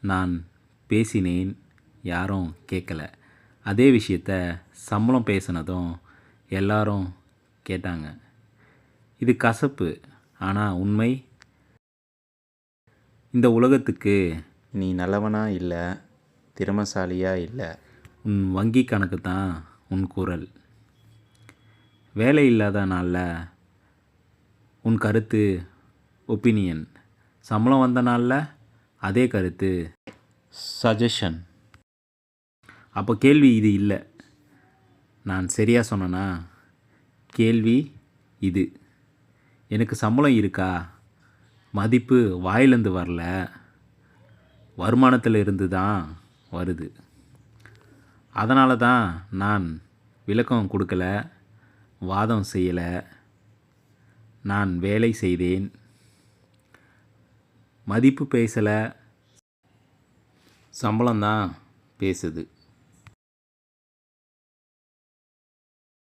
நான் பேசினேன் யாரும் கேட்கல அதே விஷயத்த சம்பளம் பேசினதும் எல்லாரும் கேட்டாங்க. இது கசப்பு ஆனால் உண்மை. இந்த உலகத்துக்கு நீ நல்லவனா இல்லை திறமசாலியா இல்லை? உன் வங்கி கணக்கு தான் உன் குரல். வேலை இல்லாத நாளில் உன் கருத்து ஒப்பீனியன். சம்பளம் வந்த நாளில் அதே கருத்து. சஜஷன் அப்போ கேள்வி இது இல்லை. நான் சரியாக சொன்னேனா? கேள்வி இது. எனக்கு சம்பளம் இருக்கா? மதிப்பு வாயிலேருந்து வரல. வருமானத்தில் இருந்து தான் வருது. அதனால தான் நான் விளக்கம் கொடுக்கல. வாதம் செய்யலை. நான் வேலை செய்தேன். மதிப்பு பேசலை. சம்பளம்தான் பேசுது.